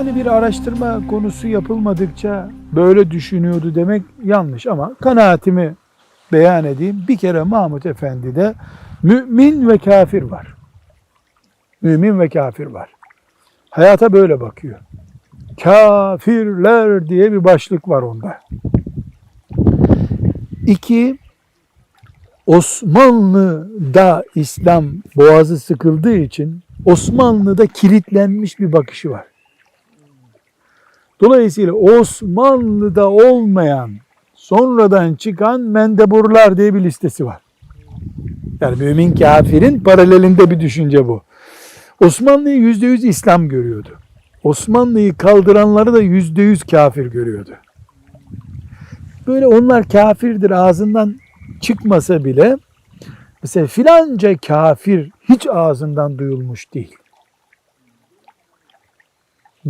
Yani bir araştırma konusu yapılmadıkça böyle düşünüyordu demek yanlış ama kanaatimi beyan edeyim. Bir kere Mahmut Efendi'de mümin ve kafir var. Mümin ve kafir var. Hayata böyle bakıyor. Kafirler diye bir başlık var onda. İki, Osmanlı'da İslam boğazı sıkıldığı için Osmanlı'da kilitlenmiş bir bakışı var. Dolayısıyla Osmanlı'da olmayan sonradan çıkan mendeburlar diye bir listesi var. Yani mümin kafirin paralelinde bir düşünce bu. Osmanlı'yı yüzde yüz İslam görüyordu. Osmanlı'yı kaldıranları da yüzde yüz kafir görüyordu. Böyle onlar kafirdir ağzından çıkmasa bile mesela filanca kafir hiç ağzından duyulmuş değil.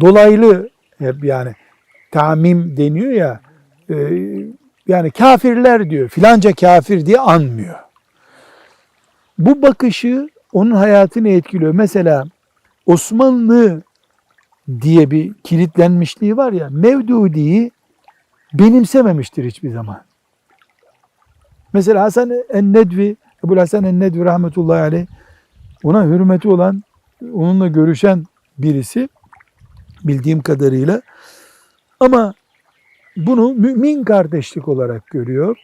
Dolaylı yani tamim deniyor ya e, yani kafirler diyor filanca kafir diye anmıyor. Bu bakışı onun hayatını etkiliyor. Mesela Osmanlı diye bir kilitlenmişliği var ya Mevdudi'yi benimsememiştir hiçbir zaman. Mesela Hasan en-Nedvi, Ebu Hasan en-Nedvi rahmetullahi aleyh ona hürmeti olan, onunla görüşen birisi bildiğim kadarıyla ama bunu mümin kardeşlik olarak görüyor.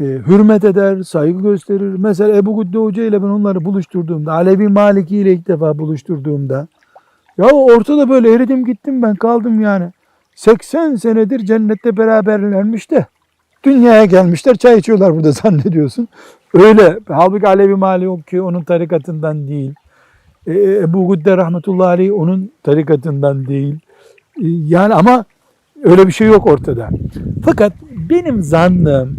E, hürmet eder, saygı gösterir. Mesela Ebu Güddü Hoca ile ben onları buluşturduğumda, Alevi Maliki ile ilk defa buluşturduğumda ya ortada böyle eridim gittim ben kaldım yani. 80 senedir cennette beraberlermiş de dünyaya gelmişler çay içiyorlar burada zannediyorsun. Öyle. Halbuki Alevi Maliki onun tarikatından değil. E, Ebu Güdde rahmetullahi aleyh onun tarikatından değil. E, Yani ama öyle bir şey yok ortada. Fakat benim zannım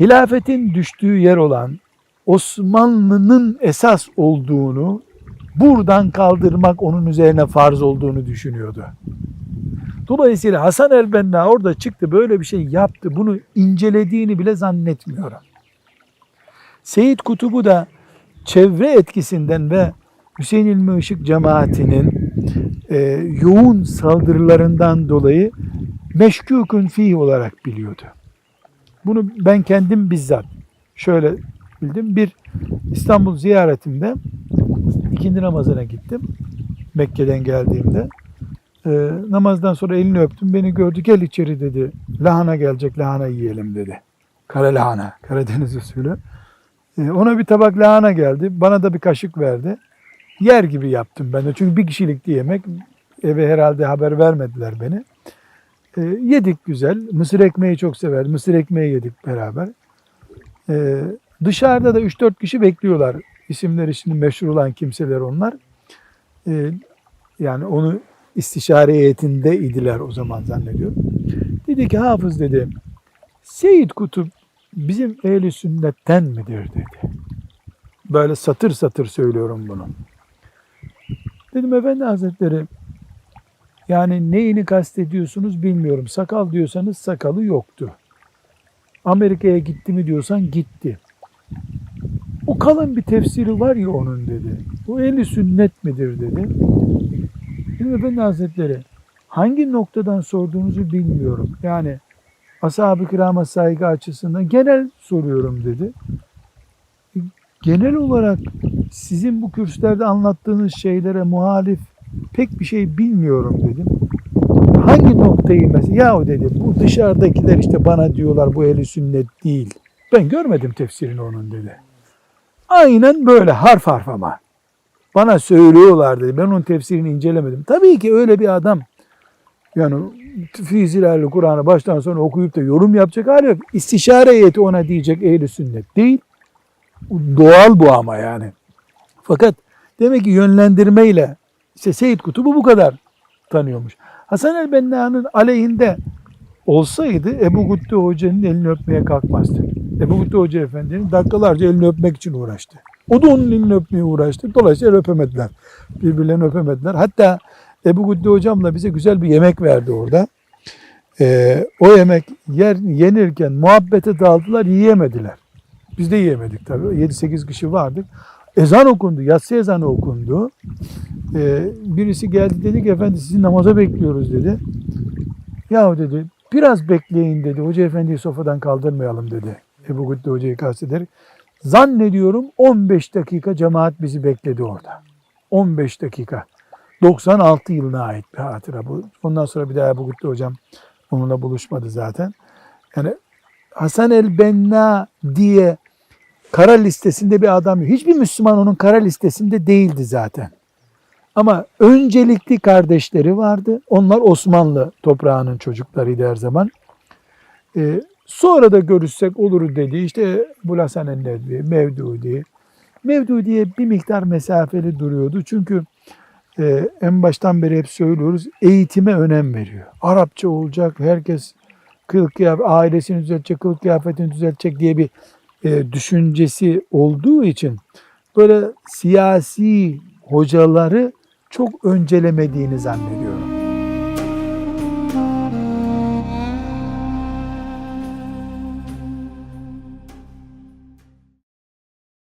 hilafetin düştüğü yer olan Osmanlı'nın esas olduğunu buradan kaldırmak onun üzerine farz olduğunu düşünüyordu. Dolayısıyla Hasan el-Benna orada çıktı böyle bir şey yaptı. Bunu incelediğini bile zannetmiyorum. Seyit Kutub'u da çevre etkisinden ve Hüseyin İlmi Işık cemaatinin e, yoğun saldırılarından dolayı meşkûkün fi olarak biliyordu. Bunu ben kendim bizzat şöyle bildim. Bir İstanbul ziyaretimde ikindi namazına gittim. Mekke'den geldiğimde. E, namazdan sonra elini öptüm. Beni gördü. Gel içeri dedi. Lahana gelecek. Lahana yiyelim dedi. Kara lahana. Karadeniz usulü. E, ona bir tabak lahana geldi. Bana da bir kaşık verdi. Yer gibi yaptım ben de. Çünkü bir kişilikti yemek. Eve herhalde haber vermediler beni. E, yedik güzel. Mısır ekmeği çok sever. Mısır ekmeği yedik beraber. E, dışarıda da 3-4 kişi bekliyorlar. İsimleri şimdi meşhur olan kimseler onlar. E, yani onu istişare heyetinde idiler o zaman zannediyorum. Dedi ki hafız dedi. Seyyid Kutup bizim ehli sünnetten midir dedi. Böyle satır satır söylüyorum bunu. Dedim efendi hazretleri yani neyini kastediyorsunuz bilmiyorum. Sakal diyorsanız sakalı yoktu. Amerika'ya gitti mi diyorsan gitti. O kalın bir tefsiri var ya onun dedi. O ehli sünnet midir dedi. Dedim efendi hazretleri hangi noktadan sorduğunuzu bilmiyorum. Yani ashab-ı kirama saygı açısından genel soruyorum dedi. E, Genel olarak sizin bu kürsülerde anlattığınız şeylere muhalif pek bir şey bilmiyorum dedim. Hangi noktayı mesela? Ya dedi bu dışarıdakiler işte bana diyorlar bu ehli sünnet değil. Ben görmedim tefsirini onun dedi. Aynen böyle harf harf ama. Bana söylüyorlar dedi. Ben onun tefsirini incelemedim. Tabii ki öyle bir adam yani fizilerle Kur'an'ı baştan sona okuyup da yorum yapacak hali yok. İstişare heyeti ona diyecek ehli sünnet değil. Doğal bu ama yani. Fakat demek ki yönlendirmeyle işte Seyyid Kutub'u bu kadar tanıyormuş. Hasan el-Benna'nın aleyhinde olsaydı Ebu Güttü Hoca'nın elini öpmeye kalkmazdı. Ebu Güttü Hoca Efendi'nin dakikalarca elini öpmek için uğraştı. O da onun elini öpmeye uğraştı. Dolayısıyla öpemediler. Birbirlerini öpemediler. Hatta Ebu Güttü Hocamla bize güzel bir yemek verdi orada. Ee, o yemek yer, yenirken muhabbete daldılar, yiyemediler. Biz de yiyemedik tabii. 7-8 kişi vardık. Ezan okundu, yatsı ezanı okundu. Ee, birisi geldi dedi ki efendi sizi namaza bekliyoruz dedi. Yahu dedi biraz bekleyin dedi. Hoca efendiyi sofradan kaldırmayalım dedi. Ebu Gütte hocayı kastederek. Zannediyorum 15 dakika cemaat bizi bekledi orada. 15 dakika. 96 yılına ait bir hatıra bu. Ondan sonra bir daha Ebu Gütte hocam onunla buluşmadı zaten. Yani Hasan el-Benna diye kara listesinde bir adam yok. Hiçbir Müslüman onun kara listesinde değildi zaten. Ama öncelikli kardeşleri vardı. Onlar Osmanlı toprağının çocuklarıydı her zaman. Ee, sonra da görüşsek olur dedi. İşte Bulasan el-Nedvi, Mevdudi. Mevdudi'ye bir miktar mesafeli duruyordu. Çünkü e, en baştan beri hep söylüyoruz. Eğitime önem veriyor. Arapça olacak. Herkes kılık kıyafet, ailesini düzeltecek, kılık kıyafetini düzeltecek diye bir e, düşüncesi olduğu için böyle siyasi hocaları çok öncelemediğini zannediyorum.